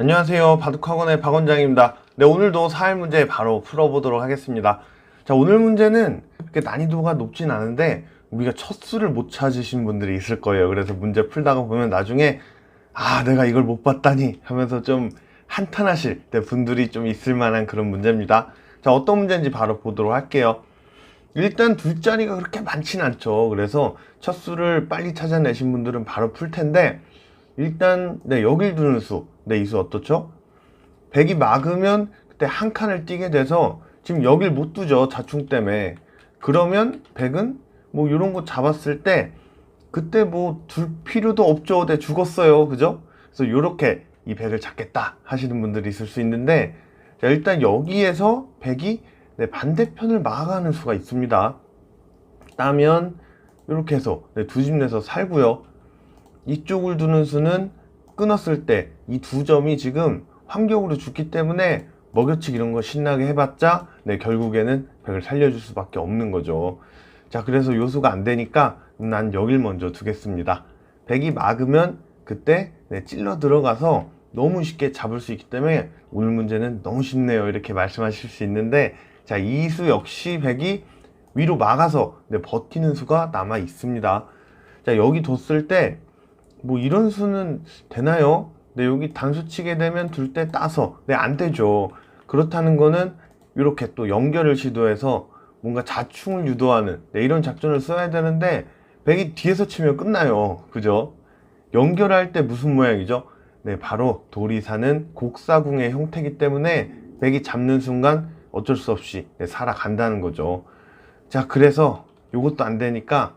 안녕하세요. 바둑학원의 박원장입니다. 네, 오늘도 사회 문제 바로 풀어보도록 하겠습니다. 자, 오늘 문제는 그렇게 난이도가 높진 않은데 우리가 첫 수를 못 찾으신 분들이 있을 거예요. 그래서 문제 풀다가 보면 나중에 아, 내가 이걸 못 봤다니 하면서 좀 한탄하실 때 분들이 좀 있을 만한 그런 문제입니다. 자, 어떤 문제인지 바로 보도록 할게요. 일단 둘 자리가 그렇게 많진 않죠. 그래서 첫 수를 빨리 찾아내신 분들은 바로 풀 텐데 일단 네, 여길 두는 수. 네, 이 수 어떻죠? 100이 막으면 그때 한 칸을 띄게 돼서 지금 여길 못 두죠. 자충 때문에. 그러면 100은 뭐 이런 거 잡았을 때 그때 뭐 둘 필요도 없죠. 네, 죽었어요. 그죠? 그래서 요렇게 이 100을 잡겠다 하시는 분들이 있을 수 있는데 자, 일단 여기에서 100이 네, 반대편을 막아가는 수가 있습니다. 따면 이렇게 해서 네, 두 집 내서 살고요. 이쪽을 두는 수는 끊었을 때 이 두 점이 지금 환경으로 죽기 때문에 먹여치기 이런 거 신나게 해봤자 네, 결국에는 100을 살려줄 수밖에 없는 거죠. 자, 그래서 요수가 안 되니까 난 여길 먼저 두겠습니다. 100이 막으면 그때 네, 찔러 들어가서 너무 쉽게 잡을 수 있기 때문에 오늘 문제는 너무 쉽네요. 이렇게 말씀하실 수 있는데 자, 이 수 역시 100이 위로 막아서 네, 버티는 수가 남아 있습니다. 자, 여기 뒀을 때 뭐 이런 수는 되나요? 네, 여기 단수 치게 되면 둘 때 따서 네, 안 되죠. 그렇다는 거는 이렇게 또 연결을 시도해서 뭔가 자충을 유도하는 네, 이런 작전을 써야 되는데 백이 뒤에서 치면 끝나요. 그죠? 연결할 때 무슨 모양이죠? 네, 바로 돌이 사는 곡사궁의 형태이기 때문에 백이 잡는 순간 어쩔 수 없이 네, 살아간다는 거죠. 자, 그래서 이것도 안 되니까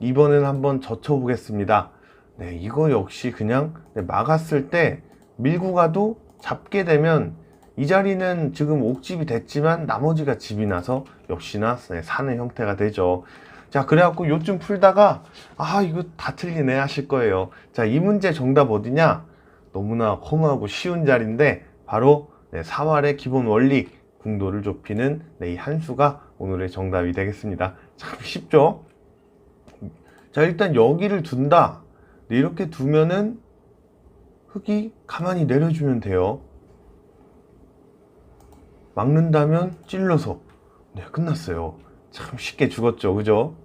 이번엔 한번 젖혀 보겠습니다. 네, 이거 역시 그냥 네, 막았을 때 밀고 가도 잡게 되면 이 자리는 지금 옥집이 됐지만 나머지가 집이 나서 역시나 네, 사는 형태가 되죠. 자, 그래갖고 요즘 풀다가 아, 이거 다 틀리네 하실 거예요. 자, 이 문제 정답 어디냐? 너무나 홈하고 쉬운 자리인데 바로 네, 4월의 기본 원리 궁도를 좁히는 네, 이 한수가 오늘의 정답이 되겠습니다. 참 쉽죠? 자, 일단 여기를 둔다. 네, 이렇게 두면은 흙이 가만히 내려주면 돼요. 막는다면 찔러서 네, 끝났어요. 참 쉽게 죽었죠. 그죠?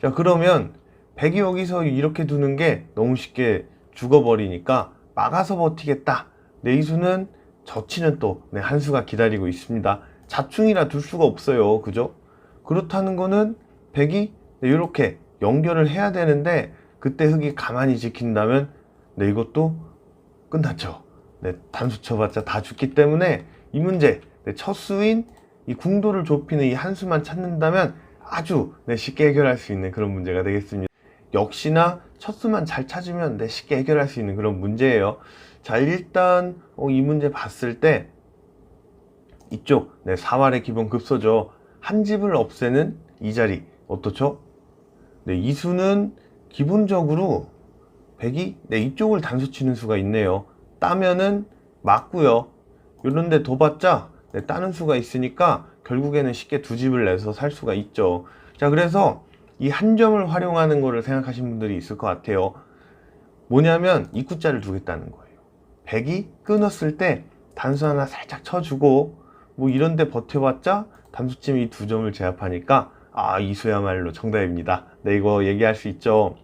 자, 그러면 백이 여기서 이렇게 두는 게 너무 쉽게 죽어버리니까 막아서 버티겠다. 네, 이 수는 젖히는 또 네, 한 수가 기다리고 있습니다. 자충이라 둘 수가 없어요. 그죠? 그렇다는 거는 백이 네, 이렇게 연결을 해야 되는데 그때 흙이 가만히 지킨다면 네, 이것도 끝났죠. 네, 단수 쳐봤자 다 죽기 때문에 이 문제 네, 첫 수인 이 궁도를 좁히는 이 한 수만 찾는다면 아주 네, 쉽게 해결할 수 있는 그런 문제가 되겠습니다. 역시나 첫 수만 잘 찾으면 네, 쉽게 해결할 수 있는 그런 문제예요. 자, 일단 어, 이 문제 봤을 때 이쪽 네, 4월의 기본 급소죠. 한 집을 없애는 이 자리 어떻죠? 네, 이 수는 기본적으로 백이 네, 이쪽을 단수 치는 수가 있네요. 따면은 맞고요. 이런데 둬봤자 네, 따는 수가 있으니까 결국에는 쉽게 두 집을 내서 살 수가 있죠. 자, 그래서 이 한 점을 활용하는 거를 생각하신 분들이 있을 것 같아요. 뭐냐면 입구자를 두겠다는 거예요. 백이 끊었을 때 단수 하나 살짝 쳐주고 뭐 이런데 버텨봤자 단수쯤 이두 점을 제압하니까 아 이수야말로 정답입니다. 네 이거 얘기할 수 있죠.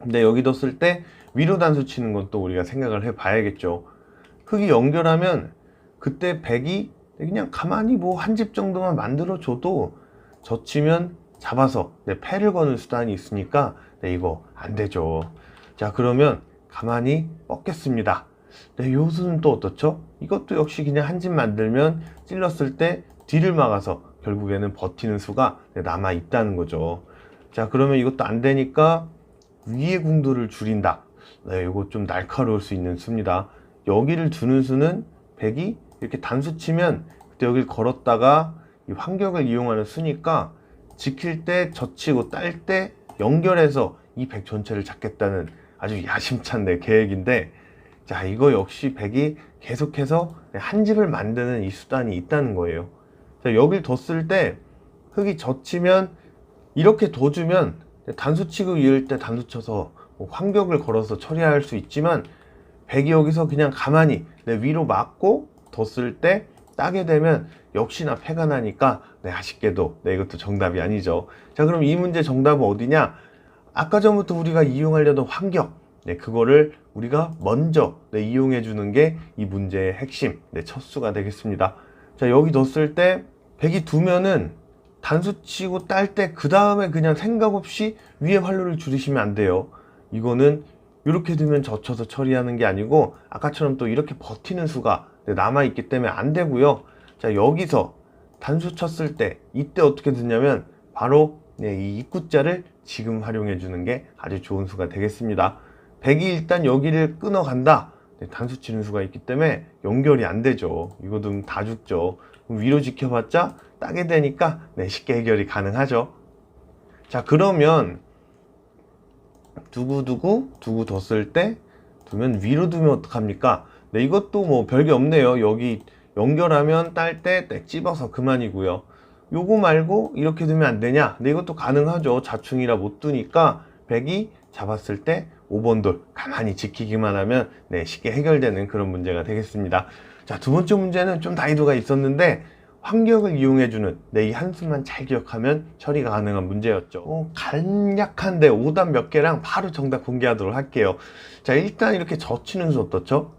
근데 여기 뒀을 때 위로 단수 치는 건 또 우리가 생각을 해 봐야겠죠. 흙이 연결하면 그때 백이 그냥 가만히 뭐 한 집 정도만 만들어 줘도 젖히면 잡아서 네, 패를 거는 수단이 있으니까 네, 이거 안 되죠. 자 그러면 가만히 뻗겠습니다. 네, 요수는 또 어떻죠? 이것도 역시 그냥 한 집 만들면 찔렀을 때 뒤를 막아서 결국에는 버티는 수가 네, 남아 있다는 거죠. 자 그러면 이것도 안 되니까 위의 궁도를 줄인다. 네, 이거 좀 날카로울 수 있는 수입니다. 여기를 두는 수는 백이 이렇게 단수 치면 그때 여기를 걸었다가 이 환경을 이용하는 수니까 지킬 때 젖히고 딸 때 연결해서 이백 전체를 잡겠다는 아주 야심찬 내 계획인데 자 이거 역시 백이 계속해서 한 집을 만드는 이 수단이 있다는 거예요. 자 여길 뒀을 때 흙이 젖히면 이렇게 둬주면 단수 치고 이을 때 단수 쳐서 뭐 환경을 걸어서 처리할 수 있지만 백이 여기서 그냥 가만히 네, 위로 맞고 뒀을 때 따게 되면 역시나 패가 나니까 네, 아쉽게도 네, 이것도 정답이 아니죠. 자, 그럼 이 문제 정답은 어디냐? 아까 전부터 우리가 이용하려던 환경, 네, 그거를 우리가 먼저 네, 이용해 주는 게 이 문제의 핵심, 네, 첫 수가 되겠습니다. 자, 여기 뒀을 때 백이 두면은 단수 치고 딸 때 그 다음에 그냥 생각 없이 위에 활로를 줄이시면 안 돼요. 이거는 이렇게 두면 젖혀서 처리하는 게 아니고 아까처럼 또 이렇게 버티는 수가 네, 남아 있기 때문에 안 되고요. 자 여기서 단수 쳤을 때 이때 어떻게 듣냐면 바로 네, 이 입구자를 지금 활용해 주는 게 아주 좋은 수가 되겠습니다. 백이 일단 여기를 끊어 간다. 네, 단수 치는 수가 있기 때문에 연결이 안 되죠. 이거도 다 죽죠. 위로 지켜봤자 따게 되니까 네, 쉽게 해결이 가능하죠. 자 그러면 두고두고 두고 뒀을 때 두면 위로 두면 어떡합니까? 네 이것도 뭐 별게 없네요. 여기 연결하면 딸때 네, 찝어서 그만이고요. 요거 말고 이렇게 두면 안 되냐? 네 이것도 가능하죠. 자충이라 못 두니까 백이 잡았을 때 5번 돌 가만히 지키기만 하면 네 쉽게 해결되는 그런 문제가 되겠습니다. 자 두 번째 문제는 좀 난이도가 있었는데 환경을 이용해주는 네, 이 한수만 잘 기억하면 처리가 가능한 문제였죠. 어, 간략한데 오답 몇 개랑 바로 정답 공개하도록 할게요. 자, 일단 이렇게 젖히는 수 어떻죠?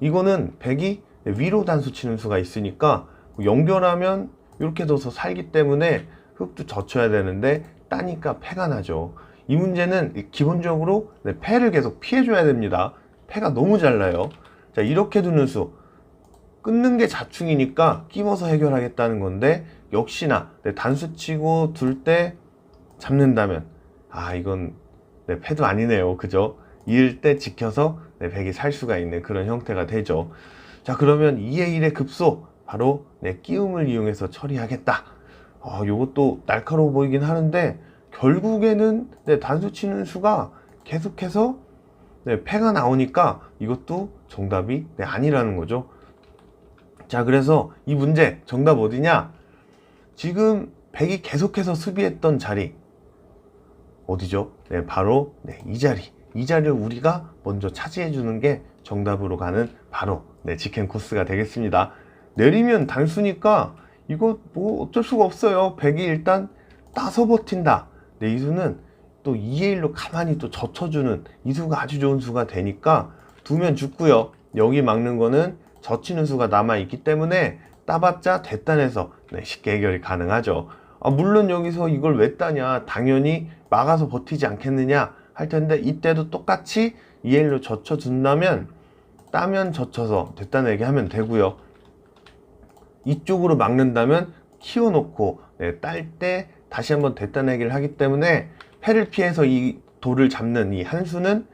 이거는 백이 위로 단수 치는 수가 있으니까 연결하면 이렇게 둬서 살기 때문에 흙도 젖혀야 되는데 따니까 패가 나죠. 이 문제는 기본적으로 네, 패를 계속 피해줘야 됩니다. 패가 너무 잘 나요. 자, 이렇게 두는 수. 끊는 게 자충이니까 끼워서 해결하겠다는 건데 역시나 네, 단수 치고 둘 때 잡는다면 아 이건 네, 패도 아니네요 그죠 이을 때 지켜서 네, 백이 살 수가 있는 그런 형태가 되죠 자 그러면 2의 1의 급소 바로 네, 끼움을 이용해서 처리하겠다 아 요것도 날카로워 보이긴 하는데 결국에는 네, 단수 치는 수가 계속해서 네, 패가 나오니까 이것도 정답이 네, 아니라는 거죠 자, 그래서 이 문제 정답 어디냐? 지금 백이 계속해서 수비했던 자리 어디죠? 네, 바로 네, 이 자리. 이 자리를 우리가 먼저 차지해 주는 게 정답으로 가는 바로 네, 직행 코스가 되겠습니다. 내리면 단수니까 이거 뭐 어쩔 수가 없어요. 백이 일단 따서 버틴다. 네, 이 수는 또 2의 1로 가만히 또 젖혀주는 이 수가 아주 좋은 수가 되니까 두면 죽고요. 여기 막는 거는 젖히는 수가 남아 있기 때문에 따봤자 됐단해서 네, 쉽게 해결이 가능하죠. 아, 물론 여기서 이걸 왜 따냐? 당연히 막아서 버티지 않겠느냐 할 텐데 이때도 똑같이 EL로 젖혀준다면 따면 젖혀서 됐다내게 하면 되고요. 이쪽으로 막는다면 키워놓고 네, 딸때 다시 한번 됐다내기를 하기 때문에 패를 피해서 이 돌을 잡는 이 한 수는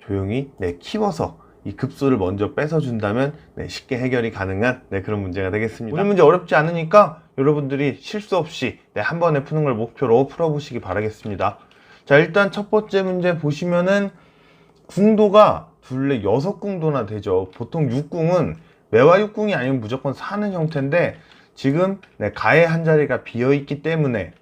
조용히 네, 키워서 이 급소를 먼저 뺏어준다면 네, 쉽게 해결이 가능한 네, 그런 문제가 되겠습니다. 오늘 문제 어렵지 않으니까 여러분들이 실수 없이 네, 한 번에 푸는 걸 목표로 풀어보시기 바라겠습니다. 자 일단 첫 번째 문제 보시면은 궁도가 둘레 여섯 궁도나 되죠. 보통 육궁은 매화 육궁이 아니면 무조건 사는 형태인데 지금 네, 가의 한 자리가 비어 있기 때문에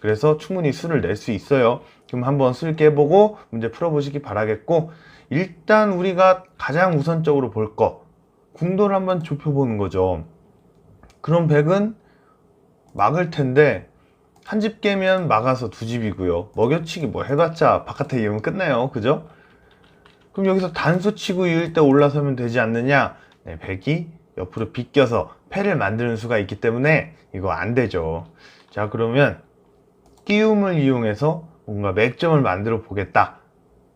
그래서 충분히 수를 낼 수 있어요. 그럼 한번 수를 깨보고 문제 풀어보시기 바라겠고 일단 우리가 가장 우선적으로 볼 거, 궁도를 한번 좁혀보는 거죠. 그럼 백은 막을 텐데, 한 집 깨면 막아서 두 집이고요. 먹여치기 뭐 해봤자 바깥에 이으면 끝나요. 그죠? 그럼 여기서 단수 치고 이을 때 올라서면 되지 않느냐? 네, 백이 옆으로 비껴서 패를 만드는 수가 있기 때문에 이거 안 되죠. 자, 그러면 끼움을 이용해서 뭔가 맥점을 만들어 보겠다.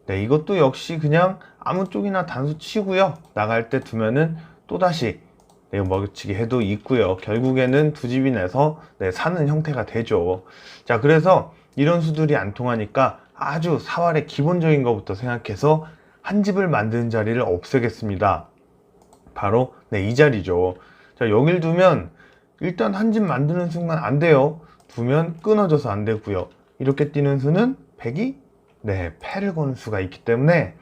네, 이것도 역시 그냥 아무 쪽이나 단수 치고요. 나갈 때 두면은 또다시 네, 먹이치기 해도 있고요. 결국에는 두 집이 내서 네, 사는 형태가 되죠. 자, 그래서 이런 수들이 안 통하니까 아주 사활의 기본적인 것부터 생각해서 한 집을 만드는 자리를 없애겠습니다. 바로 네, 이 자리죠. 자, 여길 두면 일단 한 집 만드는 순간 안 돼요. 두면 끊어져서 안 되고요. 이렇게 뛰는 수는 100이 네, 패를 거는 수가 있기 때문에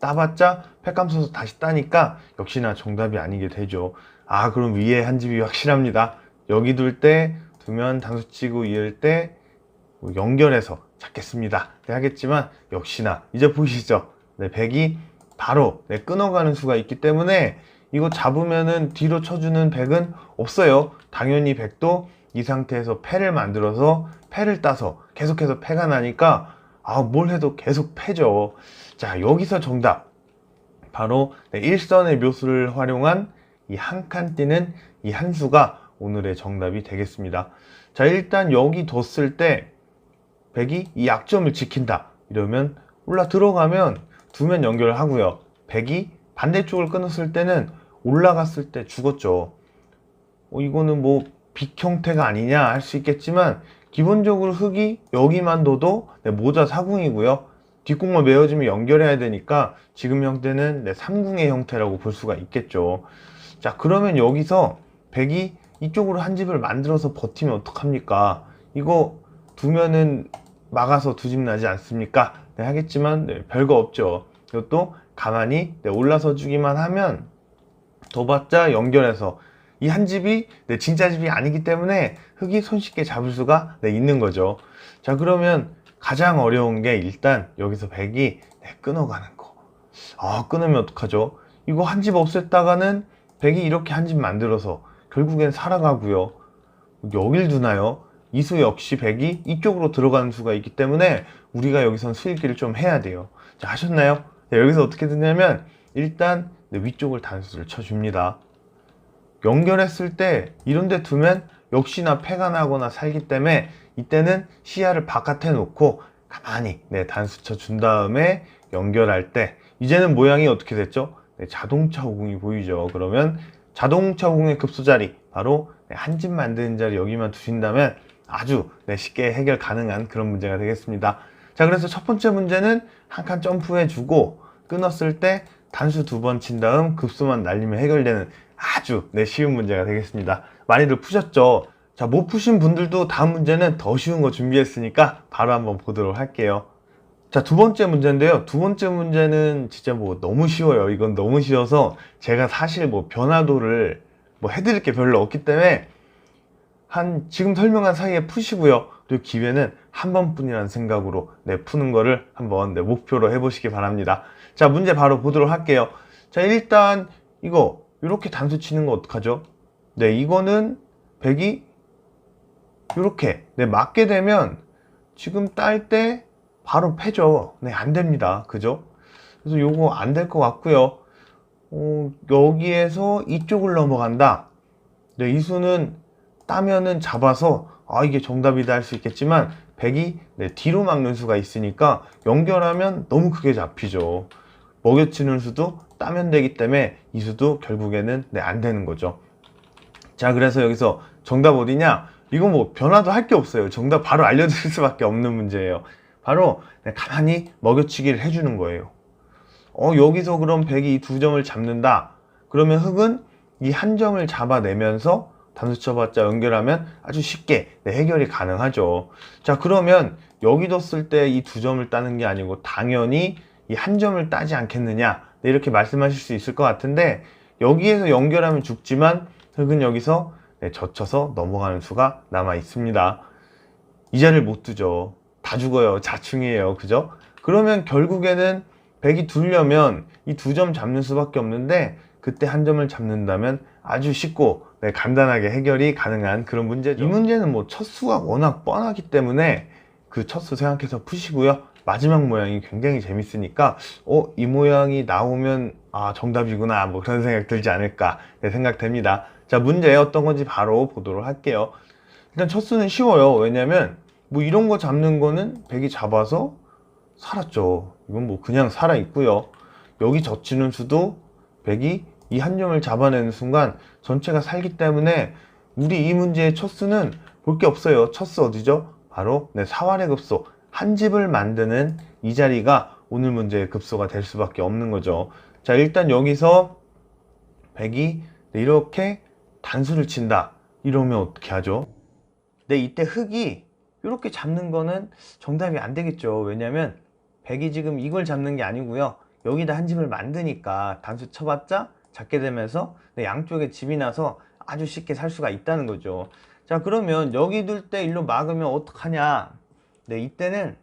따봤자 패감 써서 다시 따니까 역시나 정답이 아니게 되죠. 아, 그럼 위에 한 집이 확실합니다. 여기 둘 때 두면 단수 치고 이을 때 연결해서 잡겠습니다. 네, 하겠지만 역시나 이제 보이시죠? 네, 백이 바로 네, 끊어가는 수가 있기 때문에 이거 잡으면은 뒤로 쳐주는 백은 없어요. 당연히 백도 이 상태에서 패를 만들어서 패를 따서 계속해서 패가 나니까 아 뭘 해도 계속 패죠. 자 여기서 정답 바로 네, 일선의 묘수를 활용한 이 한칸 띄는 이 한 수가 오늘의 정답이 되겠습니다. 자 일단 여기 뒀을 때 백이 이 약점을 지킨다 이러면 올라 들어가면 두면 연결을 하고요. 백이 반대쪽을 끊었을 때는 올라갔을 때 죽었죠. 어, 이거는 뭐 빅 형태가 아니냐 할 수 있겠지만 기본적으로 흙이 여기만 둬도 네, 모자 사궁이고요. 뒷공만 메어지면 연결해야 되니까 지금 형태는 네, 삼궁의 형태라고 볼 수가 있겠죠. 자 그러면 여기서 백이 이쪽으로 한 집을 만들어서 버티면 어떡합니까? 이거 두면은 막아서 두 집 나지 않습니까? 네, 하겠지만 네, 별거 없죠. 이것도 가만히 네, 올라서 주기만 하면 둬봤자 연결해서 이 한 집이 네, 진짜 집이 아니기 때문에 흙이 손쉽게 잡을 수가 네, 있는 거죠. 자 그러면 가장 어려운 게 일단 여기서 백이 네, 끊어가는 거. 아 끊으면 어떡하죠? 이거 한 집 없앴다가는 백이 이렇게 한 집 만들어서 결국엔 살아가고요. 여길 두나요? 이수 역시 백이 이쪽으로 들어가는 수가 있기 때문에 우리가 여기선 수익기를 좀 해야 돼요. 자, 하셨나요? 네, 여기서 어떻게 되냐면 일단 네, 위쪽을 단수를 쳐줍니다. 연결했을 때 이런 데 두면 역시나 패가 나거나 살기 때문에 이때는 시야를 바깥에 놓고 가만히 네, 단수 쳐 준 다음에 연결할 때 이제는 모양이 어떻게 됐죠? 네, 자동차 호궁이 보이죠. 그러면 자동차 호궁의 급소 자리 바로 네, 한집 만드는 자리 여기만 두신다면 아주 네, 쉽게 해결 가능한 그런 문제가 되겠습니다. 자, 그래서 첫 번째 문제는 한 칸 점프해 주고 끊었을 때 단수 두 번 친 다음 급수만 날리면 해결되는 아주 네, 쉬운 문제가 되겠습니다. 많이들 푸셨죠? 자, 못 푸신 분들도 다음 문제는 더 쉬운 거 준비했으니까 바로 한번 보도록 할게요. 자, 두 번째 문제인데요. 두 번째 문제는 진짜 뭐 너무 쉬워요. 이건 너무 쉬워서 제가 사실 뭐 변화도를 뭐 해드릴 게 별로 없기 때문에 한 지금 설명한 사이에 푸시고요. 그리고 기회는 한 번뿐이라는 생각으로 네, 푸는 거를 한번 네, 목표로 해보시기 바랍니다. 자, 문제 바로 보도록 할게요. 자, 일단 이거 이렇게 단수 치는 거 어떡하죠? 네, 이거는 백이 이렇게 네, 맞게 되면 지금 딸 때 바로 패죠. 네, 안 됩니다. 그죠? 그래서 요거 안 될 것 같고요. 어, 여기에서 이쪽을 넘어간다. 네, 이 수는 따면은 잡아서 아 이게 정답이다 할 수 있겠지만 백이 네, 뒤로 막는 수가 있으니까 연결하면 너무 크게 잡히죠. 먹여치는 수도 따면 되기 때문에 이 수도 결국에는 네, 안 되는 거죠. 자 그래서 여기서 정답 어디냐? 이거 뭐 변화도 할 게 없어요. 정답 바로 알려드릴 수밖에 없는 문제예요. 바로 네, 가만히 먹여치기를 해주는 거예요. 어 여기서 그럼 백이 이 두 점을 잡는다. 그러면 흙은 이 한 점을 잡아내면서 단수 쳐봤자 연결하면 아주 쉽게 네, 해결이 가능하죠. 자 그러면 여기 뒀을 때 이 두 점을 따는 게 아니고 당연히 이 한 점을 따지 않겠느냐 네, 이렇게 말씀하실 수 있을 것 같은데 여기에서 연결하면 죽지만 흙은 여기서 네, 젖혀서 넘어가는 수가 남아 있습니다. 이 자리를 못 두죠. 다 죽어요. 자충이에요. 그죠? 그러면 결국에는 백이 두려면 이 두 점 잡는 수밖에 없는데 그때 한 점을 잡는다면 아주 쉽고 네, 간단하게 해결이 가능한 그런 문제죠. 이 문제는 뭐 첫 수가 워낙 뻔하기 때문에 그 첫 수 생각해서 푸시고요. 마지막 모양이 굉장히 재밌으니까 어, 이 모양이 나오면 아, 정답이구나. 뭐 그런 생각 들지 않을까 네, 생각됩니다. 자, 문제 어떤 건지 바로 보도록 할게요. 일단 첫 수는 쉬워요. 왜냐면 뭐 이런 거 잡는 거는 백이 잡아서 살았죠. 이건 뭐 그냥 살아 있고요. 여기 젖히는 수도 백이 이 한 점을 잡아내는 순간 전체가 살기 때문에 우리 이 문제의 첫 수는 볼 게 없어요. 첫 수 어디죠? 바로 네, 사활의 급소. 한 집을 만드는 이 자리가 오늘 문제의 급소가 될 수밖에 없는 거죠. 자, 일단 여기서 백이 네, 이렇게 단수를 친다. 이러면 어떻게 하죠? 네, 이때 흙이 이렇게 잡는 거는 정답이 안 되겠죠. 왜냐면 백이 지금 이걸 잡는 게 아니고요. 여기다 한 집을 만드니까 단수 쳐봤자 잡게 되면서 네, 양쪽에 집이 나서 아주 쉽게 살 수가 있다는 거죠. 자 그러면 여기 둘 때 일로 막으면 어떡하냐? 네 이때는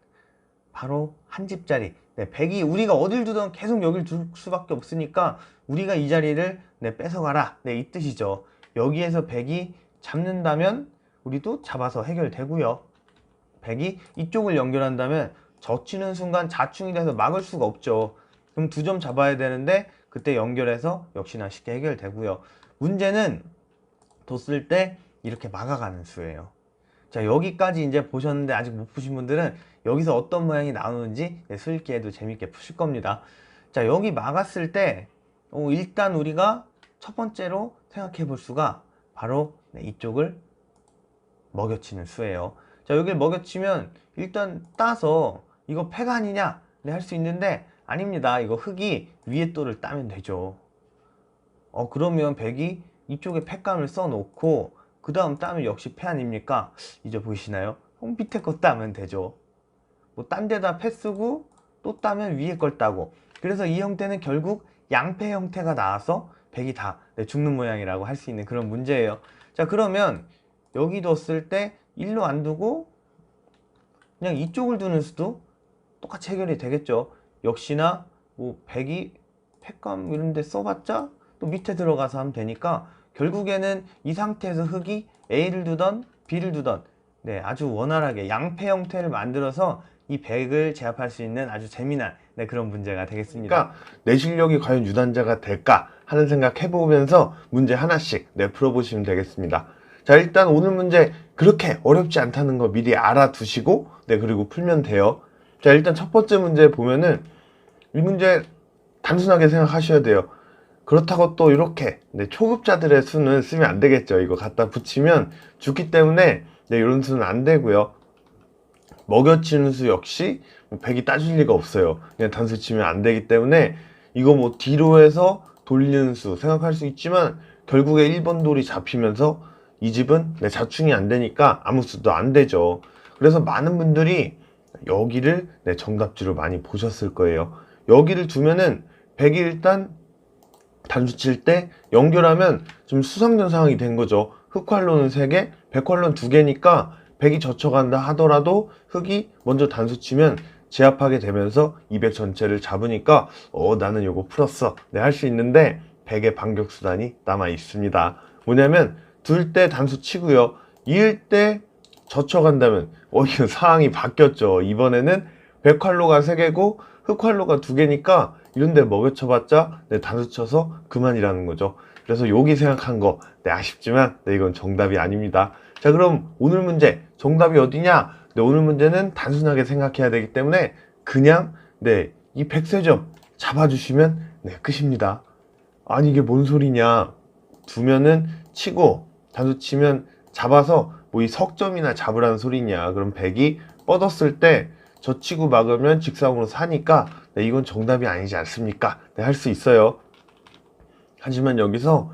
바로 한 집짜리 네, 100이 우리가 어딜 두든 계속 여길 둘 수밖에 없으니까 우리가 이 자리를 네, 뺏어가라. 네, 이 뜻이죠. 여기에서 100이 잡는다면 우리도 잡아서 해결되고요. 100이 이쪽을 연결한다면 젖히는 순간 자충이 돼서 막을 수가 없죠. 그럼 두 점 잡아야 되는데 그때 연결해서 역시나 쉽게 해결되고요. 문제는 뒀을 때 이렇게 막아가는 수예요. 자 여기까지 이제 보셨는데 아직 못 푸신 분들은 여기서 어떤 모양이 나오는지 네, 수익기에도 재밌게 푸실 겁니다. 자 여기 막았을 때 어, 일단 우리가 첫 번째로 생각해 볼 수가 바로 네, 이쪽을 먹여치는 수예요. 자 여기를 먹여치면 일단 따서 이거 패가 아니냐 네, 할 수 있는데 아닙니다. 이거 흙이 위에 또를 따면 되죠. 어 그러면 백이 이쪽에 패감을 써놓고 그 다음 따면 역시 패 아닙니까? 이제 보이시나요? 어, 밑에 거 따면 되죠. 뭐 딴 데다 패 쓰고 또 따면 위에 걸 따고 그래서 이 형태는 결국 양패 형태가 나와서 백이 다 네, 죽는 모양이라고 할 수 있는 그런 문제예요. 자 그러면 여기 뒀을 때 일로 안 두고 그냥 이쪽을 두는 수도 똑같이 해결이 되겠죠. 역시나 뭐 백이 패감 이런 데 써봤자 또 밑에 들어가서 하면 되니까 결국에는 이 상태에서 흙이 A를 두던 B를 두던 네, 아주 원활하게 양패 형태를 만들어서 이 백을 제압할 수 있는 아주 재미난 네, 그런 문제가 되겠습니다. 그러니까 내 실력이 과연 유단자가 될까 하는 생각 해보면서 문제 하나씩 네, 풀어보시면 되겠습니다. 자, 일단 오늘 문제 그렇게 어렵지 않다는 거 미리 알아두시고, 네, 그리고 풀면 돼요. 자, 일단 첫 번째 문제 보면은 이 문제 단순하게 생각하셔야 돼요. 그렇다고 또 이렇게 네, 초급자들의 수는 쓰면 안 되겠죠. 이거 갖다 붙이면 죽기 때문에 네, 이런 수는 안 되고요. 먹여치는 수 역시 뭐 100이 따질 리가 없어요. 그냥 단수 치면 안 되기 때문에 이거 뭐 뒤로 해서 돌리는 수 생각할 수 있지만 결국에 1번 돌이 잡히면서 이 집은 네, 자충이 안 되니까 아무 수도 안 되죠. 그래서 많은 분들이 여기를 네, 정답지로 많이 보셨을 거예요. 여기를 두면은 100이 일단 단수 칠 때 연결하면 좀 수상전 상황이 된 거죠. 흑활로는 3개, 백활로는 2개니까 100이 젖혀간다 하더라도 흑이 먼저 단수 치면 제압하게 되면서 200 전체를 잡으니까 어 나는 요거 풀었어. 네할수 있는데 100의 반격 수단이 남아 있습니다. 뭐냐면 둘 때 단수 치고요. 이을 때 젖혀간다면 어 이거 상황이 바뀌었죠. 이번에는 백활로가 3개고 흑활로가 2개니까 이런데 먹여쳐봤자 네, 단수 쳐서 그만이라는 거죠 그래서 여기 생각한 거 네, 아쉽지만 네, 이건 정답이 아닙니다 자 그럼 오늘 문제 정답이 어디냐 네, 오늘 문제는 단순하게 생각해야 되기 때문에 그냥 네, 이 백세점 잡아주시면 네, 끝입니다. 아니 이게 뭔 소리냐? 두면은 치고 단수 치면 잡아서 뭐 이 석점이나 잡으라는 소리냐? 그럼 백이 뻗었을 때 저 치고 막으면 직사으로 사니까 네, 이건 정답이 아니지 않습니까? 네, 할 수 있어요. 하지만 여기서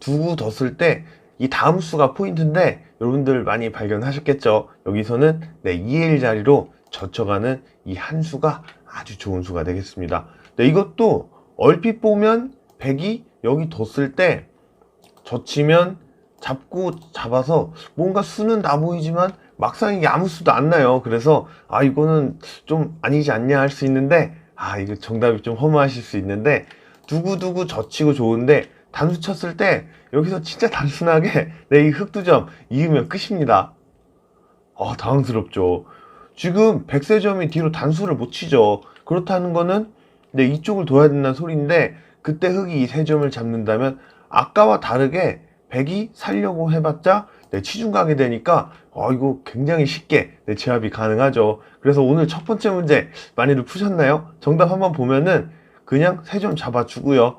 두고 뒀을 때이 다음 수가 포인트인데 여러분들 많이 발견하셨겠죠? 여기서는 네, 2의 1 자리로 젖혀가는 이 한 수가 아주 좋은 수가 되겠습니다. 네, 이것도 얼핏 보면 100이 여기 뒀을 때 젖히면 잡고 잡아서 뭔가 수는 나 보이지만 막상 이게 아무 수도 안 나요. 그래서 아 이거는 좀 아니지 않냐 할 수 있는데 아 이거 정답이 좀 허무하실 수 있는데 두고두고 젖히고 좋은데 단수 쳤을 때 여기서 진짜 단순하게 내 이 흑두점 이으면 끝입니다. 아 당황스럽죠. 지금 백세점이 뒤로 단수를 못 치죠. 그렇다는 거는 내 이쪽을 둬야 된다는 소리인데 그때 흑이 이 세 점을 잡는다면 아까와 다르게 백이 살려고 해봤자 내 치중 가게 되니까 아 이거 굉장히 쉽게 내 제압이 가능하죠. 그래서 오늘 첫 번째 문제 많이들 푸셨나요? 정답 한번 보면은 그냥 세점 잡아주고요.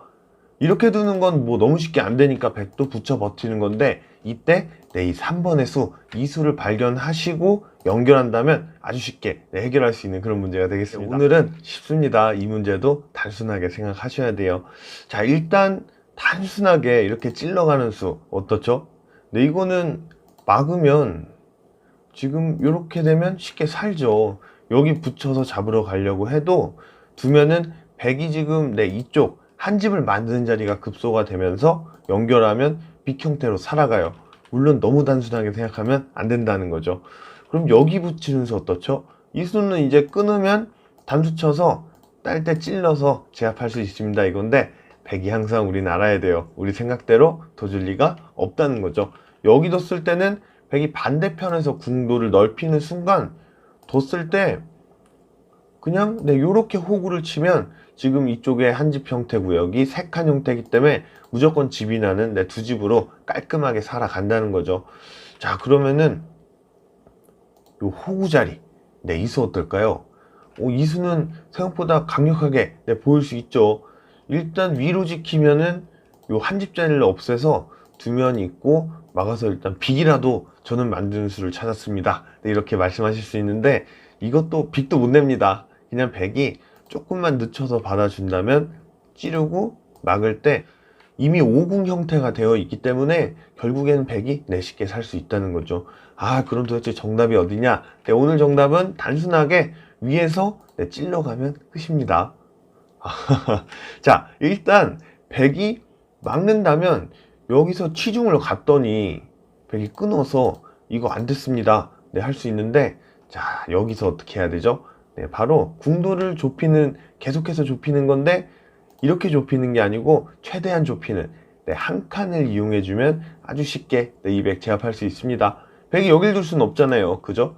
이렇게 두는 건 뭐 너무 쉽게 안 되니까 100도 붙여 버티는 건데 이때 내이 3번의 수, 이 수를 발견하시고 연결한다면 아주 쉽게 네, 해결할 수 있는 그런 문제가 되겠습니다. 오늘은 쉽습니다. 이 문제도 단순하게 생각하셔야 돼요. 자, 일단 단순하게 이렇게 찔러가는 수 어떻죠? 네, 이거는 막으면 지금 이렇게 되면 쉽게 살죠. 여기 붙여서 잡으러 가려고 해도 두면은 100이 지금 내 이쪽 한 집을 만드는 자리가 급소가 되면서 연결하면 빅 형태로 살아가요. 물론 너무 단순하게 생각하면 안 된다는 거죠. 그럼 여기 붙이는 수 어떻죠? 이 수는 이제 끊으면 단수 쳐서 딸 때 찔러서 제압할 수 있습니다 이건데 백이 항상 우리는 알아야 돼요 우리 생각대로 도줄 리가 없다는 거죠 여기 뒀을 때는 백이 반대편에서 궁도를 넓히는 순간 뒀을 때 그냥 네 요렇게 호구를 치면 지금 이쪽에 한 집 형태 구역이 세 칸 형태이기 때문에 무조건 집이 나는 네, 두 집으로 깔끔하게 살아간다는 거죠 자 그러면은 요 호구 자리 네 이수 어떨까요? 오, 이수는 생각보다 강력하게 네, 보일 수 있죠 일단 위로 지키면은 요 한 집 자리를 없애서 두 면 있고 막아서 일단 빅이라도 저는 만드는 수를 찾았습니다. 네, 이렇게 말씀하실 수 있는데 이것도 빅도 못 냅니다. 그냥 백이 조금만 늦춰서 받아준다면 찌르고 막을 때 이미 오궁 형태가 되어 있기 때문에 결국에는 백이 네, 쉽게 살 수 있다는 거죠. 아 그럼 도대체 정답이 어디냐? 네, 오늘 정답은 단순하게 위에서 네, 찔러가면 끝입니다. 자, 일단 백이 막는다면 여기서 치중을 갔더니 백이 끊어서 이거 안 됐습니다. 네, 할 수 있는데 자, 여기서 어떻게 해야 되죠? 네, 바로 궁도를 좁히는 계속해서 좁히는 건데 이렇게 좁히는 게 아니고 최대한 좁히는 네, 한 칸을 이용해 주면 아주 쉽게 네, 이백 제압할 수 있습니다. 백이 여길 둘 수는 없잖아요. 그죠?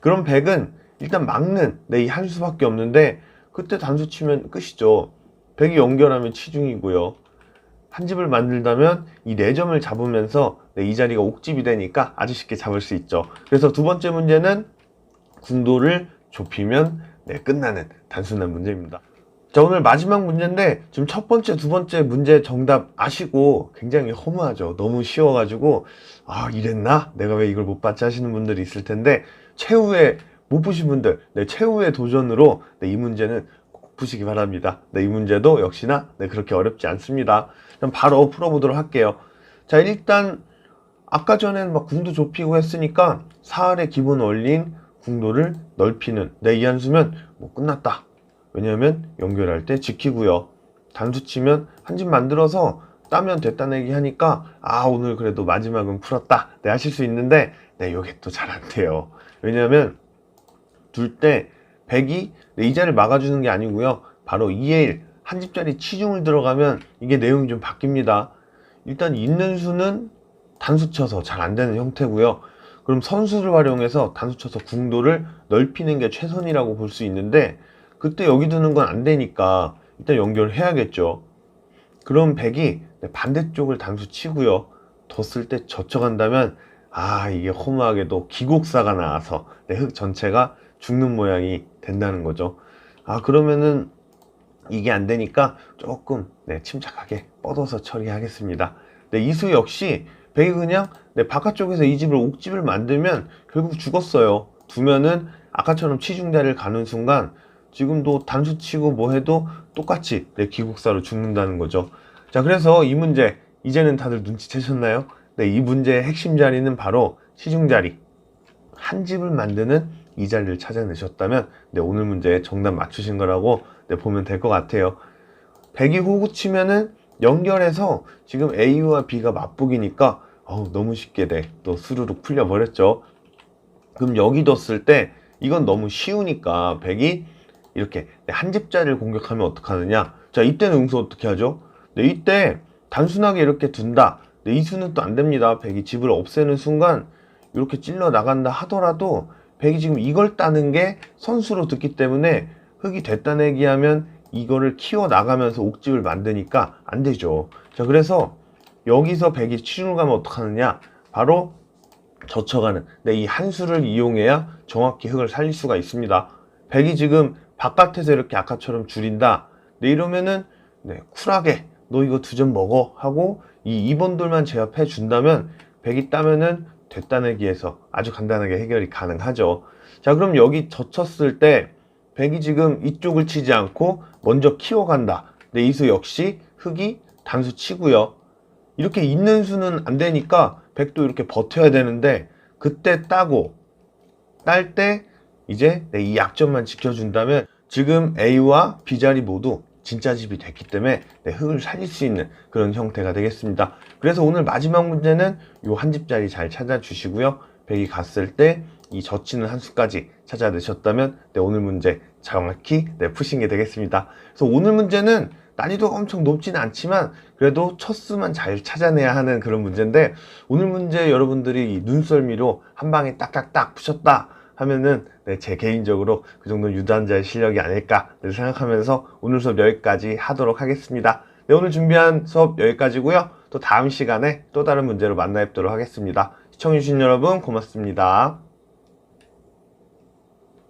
그럼 백은 일단 막는 네, 이 한 수밖에 없는데 그때 단수 치면 끝이죠. 백이 연결하면 치중이고요. 한 집을 만들다면 이 네 점을 잡으면서 네, 이 자리가 옥집이 되니까 아주 쉽게 잡을 수 있죠. 그래서 두 번째 문제는 궁도를 좁히면 네, 끝나는 단순한 문제입니다. 자 오늘 마지막 문제인데 지금 첫 번째 두 번째 문제 정답 아시고 굉장히 허무하죠. 너무 쉬워가지고 아 이랬나? 내가 왜 이걸 못 봤지? 하시는 분들이 있을 텐데 최후에 못 보신 분들 네, 최후의 도전으로 네, 이 문제는 꼭 푸시기 바랍니다. 네, 이 문제도 역시나 네, 그렇게 어렵지 않습니다 그럼 바로 풀어보도록 할게요 자 일단 아까 전에는 막 궁도 좁히고 했으니까 사활의 기본 원리인 궁도를 넓히는 네, 이 한수면 뭐 끝났다 왜냐하면 연결할 때 지키고요. 단수 치면 한 집 만들어서 따면 됐다 내기 하니까 아 오늘 그래도 마지막은 풀었다 네 하실 수 있는데 네 요게 또 잘 안 돼요. 왜냐하면 둘때 백이 네, 이 자리를 막아주는 게 아니고요. 바로 2의 1 한 집짜리 치중을 들어가면 이게 내용이 좀 바뀝니다. 일단 있는 수는 단수 쳐서 잘 안 되는 형태고요. 그럼 선수를 활용해서 단수 쳐서 궁도를 넓히는 게 최선이라고 볼 수 있는데 그때 여기 두는 건 안 되니까 일단 연결해야겠죠. 그럼 백이 반대쪽을 단수 치고요. 뒀을 때 젖혀간다면 아 이게 허무하게도 기곡사가 나와서 내 흙 전체가 죽는 모양이 된다는 거죠. 아 그러면은 이게 안 되니까 조금 네, 침착하게 뻗어서 처리하겠습니다. 네, 이수 역시 백이 그냥 네, 바깥쪽에서 이 집을 옥집을 만들면 결국 죽었어요. 두면은 아까처럼 치중자를 가는 순간 지금도 단수 치고 뭐 해도 똑같이 내 기국사로 죽는다는 거죠. 자, 그래서 이 문제 이제는 다들 눈치채셨나요? 네, 이 문제의 핵심 자리는 바로 시중 자리. 한 집을 만드는 이 자리를 찾아내셨다면 네, 오늘 문제에 정답 맞추신 거라고 네, 보면 될 것 같아요. 백이 호구 치면은 연결해서 지금 A와 B가 맞붙기니까 어우, 너무 쉽게 돼. 또 수르륵 풀려버렸죠. 그럼 여기 뒀을 때 이건 너무 쉬우니까 백이 이렇게 네, 한 집자리를 공격하면 어떡하느냐 자 이때는 응수 어떻게 하죠 네, 이때 단순하게 이렇게 둔다 네, 이 수는 또 안 됩니다 백이 집을 없애는 순간 이렇게 찔러 나간다 하더라도 백이 지금 이걸 따는 게 선수로 듣기 때문에 흙이 됐다내기 하면 이거를 키워 나가면서 옥집을 만드니까 안 되죠. 자 그래서 여기서 백이 치중을 가면 어떡하느냐? 바로 젖혀가는 네, 이 한 수를 이용해야 정확히 흙을 살릴 수가 있습니다. 백이 지금 바깥에서 이렇게 아까처럼 줄인다. 네, 이러면은 네, 쿨하게 너 이거 두 점 먹어 하고 이 2번 돌만 제압해 준다면 100이 따면은 됐다내기에서 아주 간단하게 해결이 가능하죠. 자, 그럼 여기 젖혔을 때 100이 지금 이쪽을 치지 않고 먼저 키워간다. 네, 이수 역시 흙이 단수 치고요. 이렇게 있는 수는 안 되니까 100도 이렇게 버텨야 되는데 그때 따고 딸 때 이제 네, 이 약점만 지켜준다면 지금 A와 B 자리 모두 진짜 집이 됐기 때문에 네, 흙을 살릴 수 있는 그런 형태가 되겠습니다. 그래서 오늘 마지막 문제는 이 한 집자리 잘 찾아주시고요. 100이 갔을 때 이 젖히는 한 수까지 찾아내셨다면 네, 오늘 문제 정확히 네, 푸신 게 되겠습니다. 그래서 오늘 문제는 난이도가 엄청 높지는 않지만 그래도 첫 수만 잘 찾아내야 하는 그런 문제인데 오늘 문제 여러분들이 이 눈썰미로 한 방에 딱딱딱 푸셨다 하면은 네, 제 개인적으로 그 정도는 유단자의 실력이 아닐까 네, 생각하면서 오늘 수업 여기까지 하도록 하겠습니다. 네, 오늘 준비한 수업 여기까지고요. 또 다음 시간에 또 다른 문제로 만나 뵙도록 하겠습니다. 시청해주신 여러분 고맙습니다.